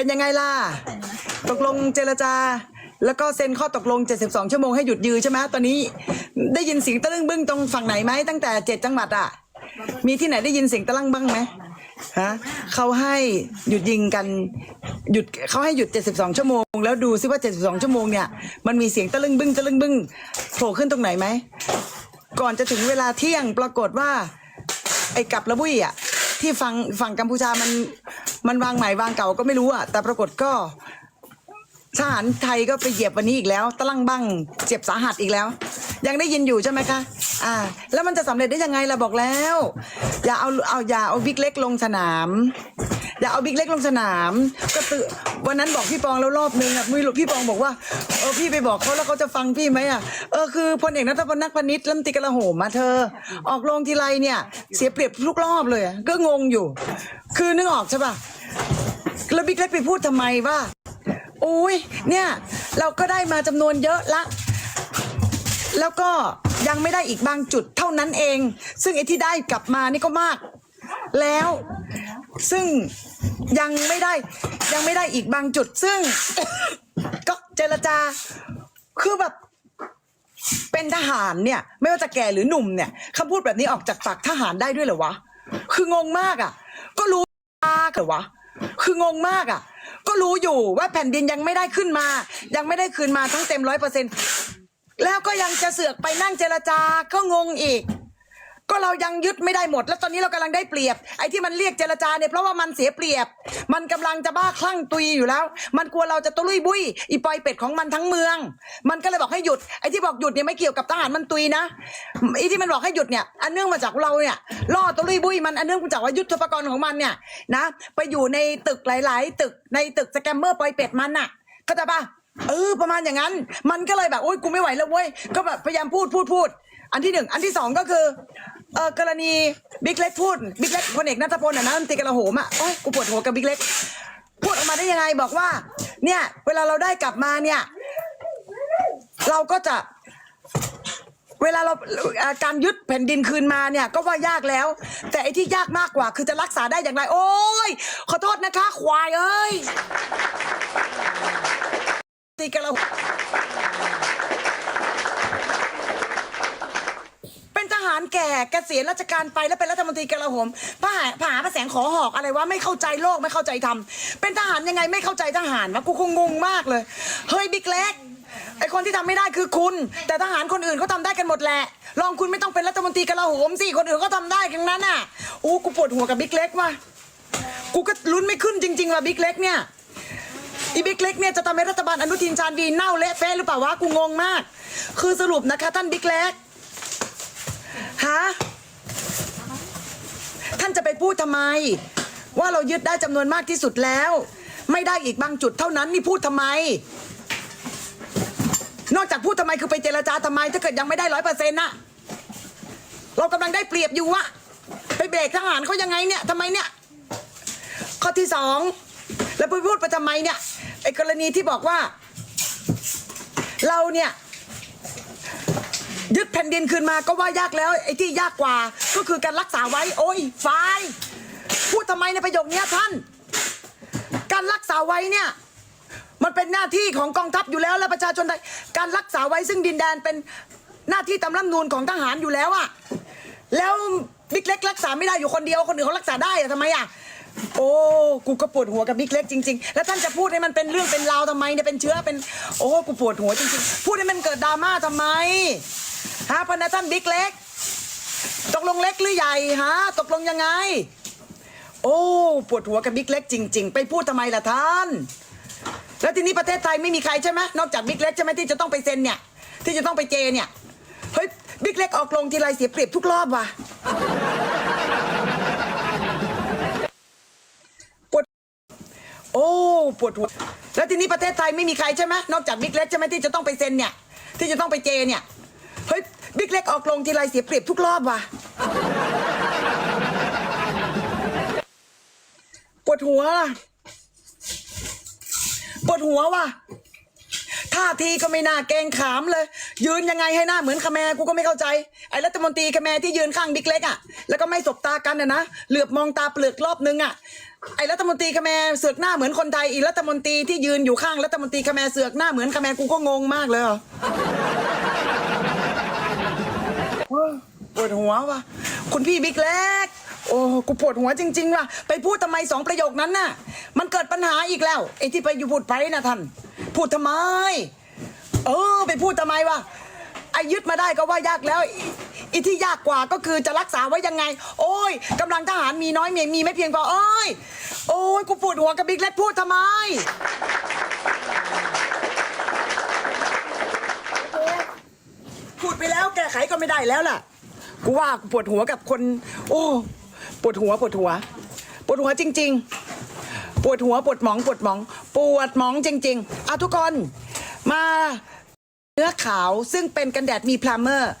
เป็นยังไงล่ะ ตกลงเจรจา แล้วก็เซ็นข้อตกลง 72 ชั่วโมงให้หยุดยือใช่ไหมตอนนี้ได้ยินเสียงตะลึงบึ้งตรงฝั่งไหนไหมตั้งแต่เจ็ดจังหวัดอะ มีที่ไหนได้ยินเสียงตะลังบ้างไหมฮะเขาให้หยุดยิงกันหยุดเขาให้หยุด 72 ชั่วโมง แล้วดูซิว่า 72 ชั่วโมงเนี่ยมันมีเสียงตะลึงบึ้งตะลึงบึ้งโผล่ขึ้นตรงไหนไหมก่อนจะถึงเวลาเที่ยงปรากฏว่า ไอ้กับระบุยอะ ที่ฝั่งฝั่งกัมพูชามันมันวางใหม่วางเก่าก็ไม่รู้อะแต่ปรากฏก็ทหารไทยก็ไปเหยียบวันนี้อีกแล้ว ตะลังบังเจ็บสาหัสอีกแล้ว ยังได้ยินอยู่ใช่ไหมคะ อ่า แล้วมันจะสำเร็จได้ยังไงล่ะบอกแล้ว อย่าเอาเอาอย่าเอาบิ๊กเล็กลงสนาม อย่าเอาบิ๊กเล็กลงสนาม ก็ตือวันนั้นบอกพี่ปองแล้วรอบนึงอะไม่รู้พี่ปองบอกว่าเออพี่ไปบอกเขาแล้วเขาจะฟังพี่ไหมอะเออคือพลเอกนัทพลนักพนิษฐ์รัมตรีกลาโหมมาเธอ ออกลงทีไรเนี่ย เสียเปรียบทุกรอบเลยก็งงอยู่ คือนึกออกใช่ป่ะแล้วบิ๊กเล็กไปพูดทำไมว่าโอ้ยเนี่ยเราก็ได้มาจำนวนเยอะละ แล้วก็ยังไม่ได้อีกบางจุดเท่านั้นเอง ซึ่งไอ้ที่ได้กลับมานี่ก็มาก แล้วซึ่งยังไม่ได้ยังไม่ได้อีกบางจุด ซึ่ง ก็เจรจา คือแบบ เป็นทหารเนี่ย ไม่ว่าจะแก่หรือหนุ่มเนี่ยคำพูดแบบนี้ออกจากปากทหารได้ด้วยเหรอวะ คืองงมากอะ ก็รู้เหรอวะ คืองงมากอะ ก็รู้อยู่ว่าแผ่นดินยังไม่ได้ขึ้นมา ยังไม่ได้คืนมาทั้งเต็มร้อยเปอร์เซ็นแล้วก็ยังจะเสือกไปนั่งเจรจาก็งงอีก ก็เรายังยึดไม่ได้หมด แล้วตอนนี้เรากำลังได้เปรียบ ไอ้ที่มันเรียกเจรจาเนี่ยเพราะว่ามันเสียเปรียบ มันกำลังจะบ้าคลั่งตุยอยู่แล้ว มันกลัวเราจะตุลุยบุยอีปอยเป็ดของมันทั้งเมือง มันก็เลยบอกให้หยุด ไอ้ที่บอกหยุดเนี่ยไม่เกี่ยวกับทหารมันตุยนะไอ้ที่มันบอกให้หยุดเนี่ยอันเนื่องมาจากเราเนี่ยล่อตุลุยบุยมันอันเนื่องมาจากว่ายุทธปกรณ์ของมันเนี่ยนะไปอยู่ในตึกหลาย ๆ ตึกในตึกสแกมเมอร์ปอยเป็ดมันน่ะเข้าใจปะเออประมาณอย่างนั้น มันก็เลยแบบโอ๊ยกูไม่ไหวแล้วเว้ยก็แบบพยายามพูดพูดพูด อันที่หนึ่งอันที่สองก็คือ เออกรณีบิ๊กเล็กพูดบิ๊กเล็กพลเอกนัทพลอะนะรัฐมนตรีกลาโหมอะโอ้ยกูปวดหัวกับบิ๊กเล็ก พูดออกมาได้ยังไงบอกว่า เนี่ย เวลาเราได้กลับมาเนี่ย เราก็จะ เวลาเราอ่าการยึดแผ่นดินคืนมาเนี่ย ก็ว่ายากแล้ว แต่ไอ้ที่ยากมากกว่าคือจะรักษาได้อย่างไร โอ้ยขอโทษนะคะ ควายเอ้ยตีกระโหม เป็นท หารแก่เกษียณราชการไปแล้วเป็นรัฐมนตรีกลาโหมพระหาพระหาพระแสงขอหอกอะไรวะไม่เข้าใจโลกไม่เข้าใจธรรมเป็นทหารยังไงไม่เข้าใจทหารวะกูคงงงมากเลยเฮ้ยบิ๊กเล็กไอคนที่ทำไม่ได้คือคุณ แต่ทหารคนอื่นเขาทำได้กันหมดแหละลองคุณไม่ต้องเป็นรัฐมนตรีกลาโหมสิคนอื่นก็ทำได้ทั้งนั้นน่ะอู้กูปวดหัวกับบิ๊กเล็กว่ะกูก็ลุ้นไม่ขึ้นจริงๆว่ะบิ๊กเล็กเนี่ยอีบิ๊กเล็กเนี่ยจะทำให้รัฐบาลอนุทินชาญวีเน่าเละเฟะหรือเปล่าวะกูงงมาก คือสรุปนะคะท่านบิ๊กเล็ก ฮะท่านจะไปพูดทำไม ว่าเรายึดได้จำนวนมากที่สุดแล้ว ไม่ได้อีกบางจุดเท่านั้นนี่พูดทำไม นอกจากพูดทำไมคือไปเจรจาทำไม ถ้าเกิดยังไม่ได้ร้อยเปอร์เซ็นต์น่ะเรากำลังได้เปรียบอยู่วะไปเบรกทหารเขายังไงเนี่ยทำไมเนี่ย ข้อที่สองแล้วไปพูดไปทำไมเนี่ยไอ้กรณีที่บอกว่า เราเนี่ย ยึดแผ่นดินคืนมาก็ว่ายากแล้วไอ้ที่ยากกว่า ก็คือการรักษาไว้ โอ้ยฝ่ายพูดทำไมในประโยคนี้ท่าน การรักษาไว้เนี่ยมันเป็นหน้าที่ของกองทัพอยู่แล้วและประชาชนไทยการรักษาไว้ซึ่งดินแดนเป็นหน้าที่ตามรัฐนูญของทหารอยู่แล้วอะแล้วบิ๊กเล็กรักษาไม่ได้อยู่คนเดียวคนอื่นเขารักษาได้อะทำไมอะโอ้กูก็ปวดหัวกับบิ๊กเล็กจริง ๆ แล้วท่านจะพูดให้มันเป็นเรื่องเป็นราวทำไมเนี่ยเป็นเชื้อเป็น โอ้กูปวดหัวจริงๆ พูดให้มันเกิดดราม่าทำไม ฮะพนักท่านบิ๊กเล็ก ตกลงเล็กหรือใหญ่ฮะตกลงยังไง โอ้ปวดหัวกับบิ๊กเล็กจริง ๆ ไปพูดทำไมล่ะท่าน แล้วทีนี้ประเทศไทยไม่มีใครใช่ไหมนอกจากบิ๊กเล็กใช่ไหมที่จะต้องไปเซ็นเนี่ย ที่จะต้องไปเจเนี่ยเฮ้ยบิ๊กเล็กออกลงทีไรเสียเปรียบทุกรอบว่ะปวดโอ้ปวดหัวแล้วทีนี้ประเทศไทยไม่มีใครใช่ไหมนอกจากบิ๊กเล็กใช่ไหมที่จะต้องไปเซ็นเนี่ย ที่จะต้องไปเจเนี่ย เฮ้ยบิ๊กเล็กออกลงทีไรเสียเปรียบทุกรอบว่ะปวดหัวปวดหัวว่ะท่าทีก็ไม่น่าเกงขามเลย ยืนยังไงให้หน้าเหมือนคาแมกูก็ไม่เข้าใจไอ้รัฐมนตรีคาแมที่ยืนข้างบิ๊กเล็กอะแล้วก็ไม่สบตากันนะนะเหลือบมองตาเปลือกรอบนึงอะไอ้รัฐมนตรีคแมเสือกหน้าเหมือนคนไทยอีรัฐมนตรีที่ยืนอยู่ข้างรัฐมนตรีคแมเสือกหน้าเหมือนคแมกูก็งงมากเลยเหรอโอ้ยป วดหัวว่ะคุณพี่บิ๊กแล็ก โอ้กูปวดหัวจริง ๆ ว่ะ ไปพูดทำไมสองประโยคนั้นน่ะ มันเกิดปัญหาอีกแล้วไอ้ที่ไปอยู่พูดไปนะท่านพูดทำไม เออ ไปพูดทำไมวะไอ้ยึดมาได้ก็ว่ายากแล้วอีอีที่ยากกว่าก็คือจะรักษาไว้ยังไง โอ้ยกำลังทหารมีน้อยมีมีไม่เพียงพอโอ้ย โอ้ยกูปวดหัวกับบิ๊กเล็กพูดทำไมพูดไปแล้วแก้ไขก็ไม่ได้แล้วล่ะ กูว่ากูปวดหัวกับคน โอ้ปวดหัวปวดหัว ปวดหัวจริง ๆ ปวดหัวปวดหมองปวดหมอง ปวดหมองจริง ๆอะทุกคนมา เนื้อขาวซึ่งเป็นกันแดดมีพลาเมอร์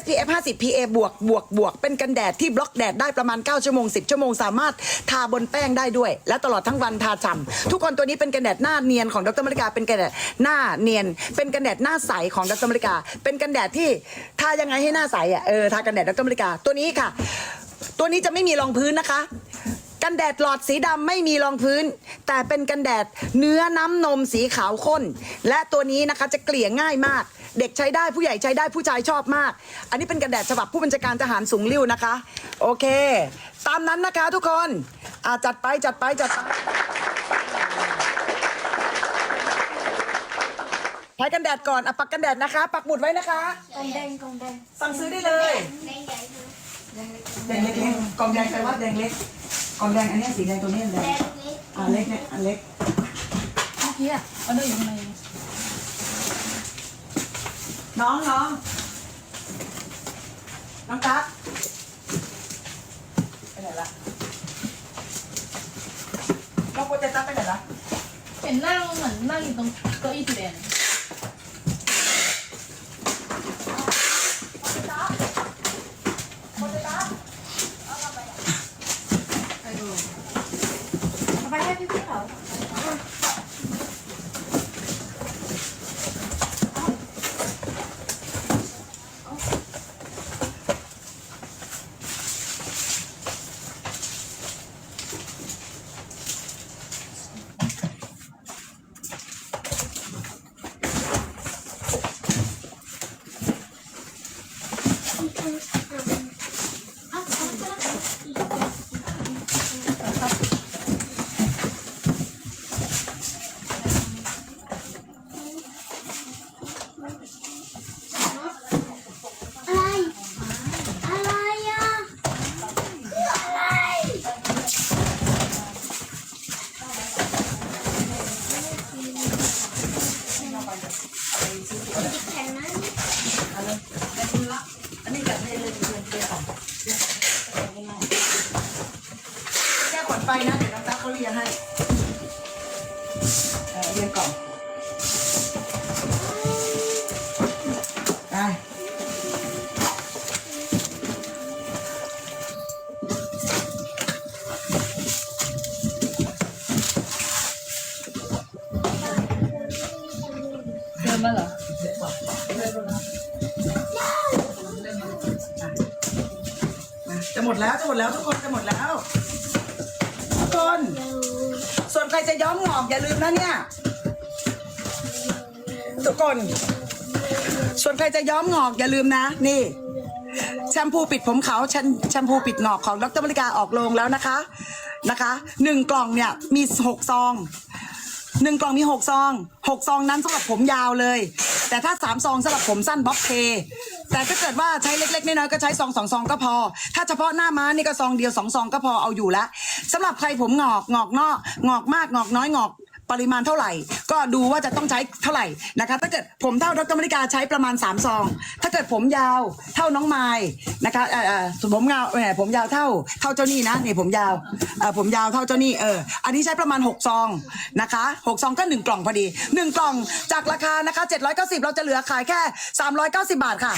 SPF 50 PA บวกบวกบวกเป็นกันแดดที่บล็อกแดดได้ประมาณ 9 ชั่วโมง 10 ชั่วโมง สามารถทาบนแป้งได้ด้วย และตลอดทั้งวันทาฉ่ำทุกคนตัวนี้เป็นกันแดดหน้าเนียนของดรมริกาเป็นกันแดดหน้าเนียน เป็นกันแดดหน้าใสของดรมริกา เป็นกันแดดที่ทายังไงให้หน้าใสอะเออทากันแดดดรมริกาตัวนี้ค่ะ ตัวนี้จะไม่มีรองพื้นนะคะ กันแดดหลอดสีดำไม่มีรองพื้น แต่เป็นกันแดดเนื้อน้ำนมสีขาวข้น และตัวนี้นะคะจะเกลี่ยง่ายมาก เด็กใช้ได้ผู้ใหญ่ใช้ได้ผู้ชายชอบมาก อันนี้เป็นกันแดดฉบับผู้บัญชาการทหารสูงริ้วนะคะ โอเค ตามนั้นนะคะทุกคนอะจัดไปจัดไปจัดไปใช้กันแดดก่อนอะปักกันแดดนะคะ ปักหมุดไว้นะคะ กองแดงกองแดงสั่งซื้อได้เลย แดงใหญ่คือแดงเล็กๆกล่องแดงใครว่าแดงเล็ก กล่องแดงอันเนี้ยสีแดงตัวนี้อันแดแดงงนี้อันเล็กเนี่ยอันเล็กเมื่อกี้อะออเดอร์อยู่ข้างในน้องน้องน้องตั๊กไปไหนละน้องโปรเจกต์ตั๊กไปไหนละเห็นนั่งเหมือนนั่งอยู่ตรงเก้าอี้สีแดง เอาไปให้พี่พี่เขา อะไร อะไรอะคืออะไรแผ่นนั้น อันนี้แบบไม่ได้เลยเรียนเรียนก่อนแก้ขน ไปนะ เดี๋ยวน้องตั๊กเขาเรียนให้เออเรียนก่อนได้เดินมาเหรอจะหมดแล้วจะหมดแล้วทุกคนจะหมดแล้วทุก คน ส่วนใครจะย้อมหงอกอย่าลืมนะเนี่ย ทุกคน ส่วนใครจะย้อมงอกอย่าลืมนะ นี่ แชมพูปิดผมขาวแชมแชมพูปิดงอกของดรมริกาออกโรงแล้วนะคะ นะคะหนึ่งกล่องเนี่ยมีหกซองหนึ่งกล่องมีหกซองหกซองนั้นสำหรับผมยาวเลย แต่ถ้าสามซองสำหรับผมสั้นบ๊อบเทแต่ถ้าเกิดว่าใช้เล็กๆน้อยๆก็ใช้ซองสองซองก็พอ ถ้าเฉพาะหน้าม้านี่ก็ซองเดียวสองซองก็พอเอาอยู่ละสำหรับใครผมงอกงอกนอกงอกมากงอกน้อยงอก ปริมาณเท่าไหร่ ก็ดูว่าจะต้องใช้เท่าไหร่นะคะ ถ้าเกิดผมเท่าดรมริกาใช้ประมาณ3ซอง ถ้าเกิดผมยาวเท่าน้องไม้นะคะเออเออส่วนผมยาวแหมผมยาวเท่าเท่าเจ้านี่นะนี่ผมยาวเออผมยาวเท่าเจ้านี่เอออันนี้ใช้ประมาณ6ซองนะคะ6ซองก็ 1 กล่องพอดี 1 กล่องจากราคานะคะ790 เราจะเหลือขายแค่ 390 บาทค่ะ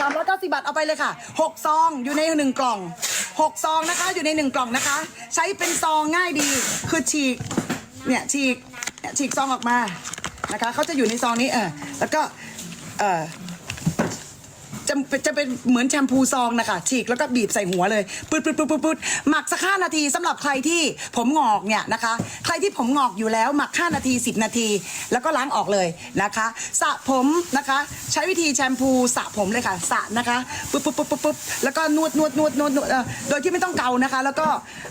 สามร้อยเก้าสิบาทเอาไปเลยค่ะหกซองอยู่ในหนึ่งกล่อง หกซองนะคะ อยู่ในหนึ่งกล่องนะคะ ใช้เป็นซองง่ายดี คือฉีก เนี่ยฉีกเนี่ยฉีกซองออกมา นะคะเขาจะอยู่ในซองนี้เออแล้วก็เออจะจะเป็นเหมือนแชมพูซองนะคะฉีกแล้วก็บีบใส่หัวเลยปืดปืดปืดปืดปืดหมักสักห้านาทีสำหรับใครที่ผมงอกเนี่ยนะคะ รที่ผมงอกอยู่แล้วหมัก 5 นาที 10 นาที แล้วก็ล้างออกเลยนะคะสระผมนะคะ ใช้วิธีแชมพูสระผมเลยค่ะสระนะคะปุ๊บปุ๊บปุ๊บปุ๊บปุ๊บแล้วก็นวดนวดนวดนวดนวดเอ่อโดยที่ไม่ต้องเกานะคะ แล้วก็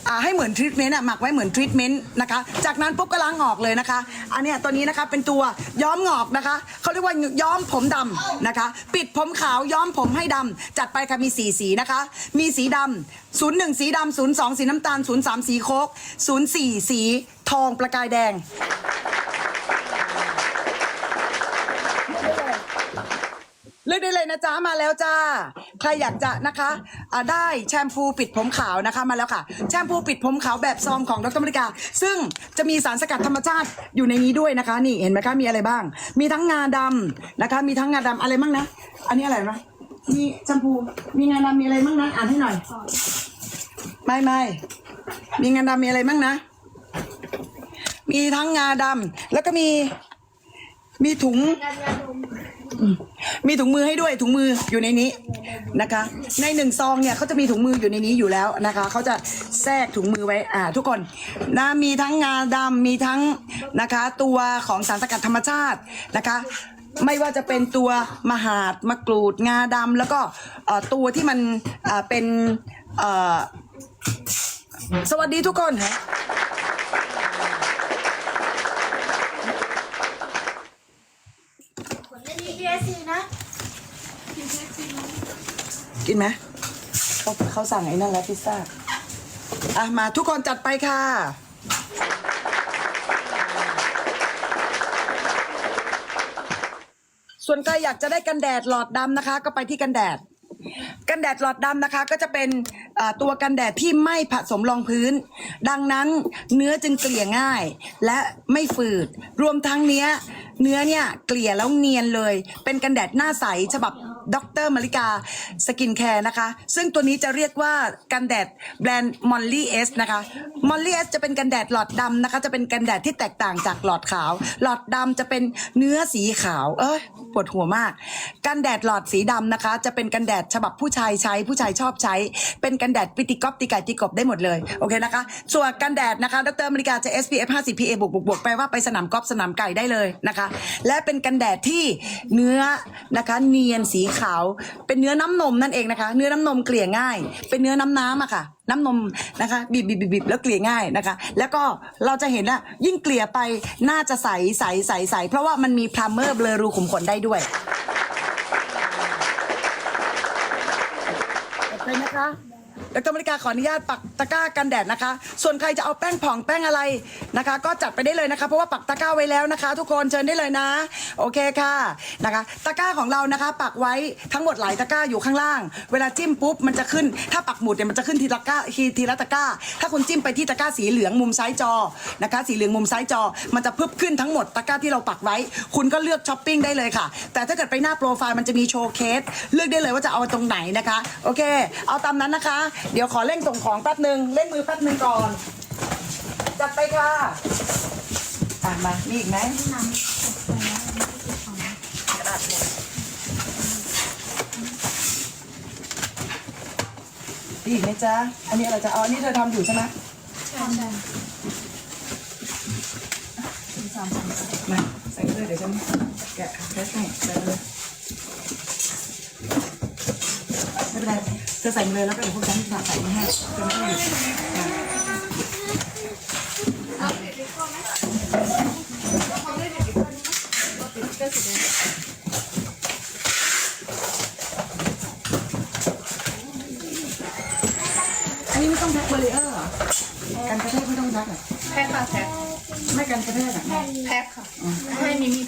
อ่าให้เหมือนทรีทเมนต์อะหมักไว้เหมือนทรีทเมนต์นะคะจากนั้นปุ๊บก็ล้างออกเลยนะคะ อันเนี้ยตัวนี้นะคะเป็นตัวย้อมงอกนะคะเขาเรียกว่าย้อมผมดำนะคะ ปิดผมขาวย้อมผมให้ดำจัดไปค่ะมีสีสีนะคะ มีสีดำศูนย์หนึ่งสีดำศูนย์สองสีน้ำตาลศูนย์สามสีโคกศูนย์สี่สี ทองประกายแดง เลือกได้เลยนะจ๊ะมาแล้วจ้า ใครอยากจะนะคะได้แชมพูปิดผมขาวนะคะมาแล้วค่ะ แชมพูปิดผมขาวแบบซองของดรมริกา ซึ่งจะมีสารสกัดธรรมชาติอยู่ในนี้ด้วยนะคะ นี่เห็นไหมคะมีอะไรบ้าง มีทั้งงาดำนะคะ มีทั้งงาดำอะไรบ้างนะ อันนี้อะไรนะมีแชมพูมีงาดำมีอะไรบ้างนะอ่านให้หน่อย ไม่ไม่มีงาดำมีอะไรบ้างนะ มีทั้งงาดำแล้วก็มี มีถุง มีถุงมือให้ด้วยถุงมืออยู่ในนี้นะคะ ในหนึ่งซองเนี่ยเขาจะมีถุงมืออยู่ในนี้อยู่แล้วนะคะเขาจะแทรกถุงมือไว้อ่าทุกคนนะมีทั้งงาดำมีทั้งนะคะ ตัวของสารสกัดธรรมชาตินะคะไม่ว่าจะเป็นตัวมหาดมะกรูดงาดำแล้วก็ตัวที่มันเป็นสวัสดีทุกคน มีเบียร์สินะ กินไหมเขาเขาสั่งไอ้นั่นแล้วพิซซ่า อะ มาทุกคนจัดไปค่ะ ส่วนใครอยากจะได้กันแดดหลอดดำนะคะ ก็ไปที่กันแดด กันแดดหลอดดำนะคะ ก็จะเป็นอ่าตัวกันแดดที่ไม่ผสมรองพื้น ดังนั้นเนื้อจึงเกลี่ยง่าย และไม่ฝืด รวมทั้งเนี้ย เนื้อเนี่ยเกลี่ยแล้วเนียนเลย เป็นกันแดดหน้าใสฉบับ ดรมาริกาสกินแคร์นะคะ ซึ่งตัวนี้จะเรียกว่ากันแดดแบรนด์มอลลี่เอสนะคะมอลลี่เอสจะเป็นกันแดดหลอดดำนะคะ จะเป็นกันแดดที่แตกต่างจากหลอดขาว หลอดดำจะเป็นเนื้อสีขาว เอ้ยปวดหัวมาก กันแดดหลอดสีดำนะคะ จะเป็นกันแดดฉบับผู้ชายใช้ ผู้ชายชอบใช้ เป็นกันแดดปิติกอบติไก่ติกบได้หมดเลย โอเคนะคะ ส่วนกันแดดนะคะ ดรอเมริกาจะ SPF 50 PA บวกบวกบวกแปลว่าไปสนามกอล์ฟสนามไก่ได้เลยนะคะ และเป็นกันแดดที่เนื้อนะคะเนียนสีขาว เป็นเนื้อน้ำนมนั่นเองนะคะ เนื้อน้ำนมเกลี่ยง่าย เป็นเนื้อน้ำน้ำอะค่ะ น้ำนมนะคะบีบบีบบีบบีบแล้วเกลี่ยง่ายนะคะ แล้วก็เราจะเห็นว่ายิ่งเกลี่ยไปน่าจะใสใสใสใสเพราะว่ามันมีพรามเมอร์เบลอรูขุมขนได้ด้วยไปนะคะ ดรมริกาขออนุญาตปักตะกร้ากันแดดนะคะ ส่วนใครจะเอาแป้งผ่องแป้งอะไรนะคะ ก็จัดไปได้เลยนะคะ เพราะว่าปักตะกร้าไว้แล้วนะคะ ทุกคนเชิญได้เลยนะ โอเคค่ะนะคะ ตะกร้าของเรานะคะ ปักไว้ทั้งหมดหลายตะกร้าอยู่ข้างล่าง เวลาจิ้มปุ๊บมันจะขึ้น ถ้าปักหมุดเนี่ยมันจะขึ้นทีละตะกร้าทีทีละตะกร้า ถ้าคุณจิ้มไปที่ตะกร้าสีเหลืองมุมซ้ายจอนะคะ สีเหลืองมุมซ้ายจอ มันจะพึบขึ้นทั้งหมดตะกร้าที่เราปักไว้ คุณก็เลือกช้อปปิ้งได้เลยค่ะ แต่ถ้าเกิดไปหน้าโปรไฟล์มันจะมีโชว์เคสเลือกได้เลยว่าจะเอาตรงไหนนะคะ โอเค เอาตามนั้นนะคะเดี๋ยวขอเร่งส่งของแป๊บหนึ่งเร่งมือแป๊บหนึ่งก่อน จัดไปค่ะอะมา มีอีกไหมกระดาษหมดมีอีกไหมจ๊ะ อันนี้อะไรจ๊ะ อ๋ออันนี้เธอทำอยู่ใช่ไหมใช่ใช่มาใส่เลยเดี๋ยวฉันแกะแค่ให้ใส่เลยไม่เป็นไรเธอ ใส่มาเลยแล้วก็เดี๋ยวพวกฉันจะใส่มาให้เธอไม่ต้องหยุดอะอันนี้ไม่ต้องแพ็คเบอร์เรอร์เหรอการกระแทกไม่ต้องแพ็คเหรอแพ็คค่ะแพ็คไม่กันกระแทกอะแพ็คค่ะ ให้มิมิ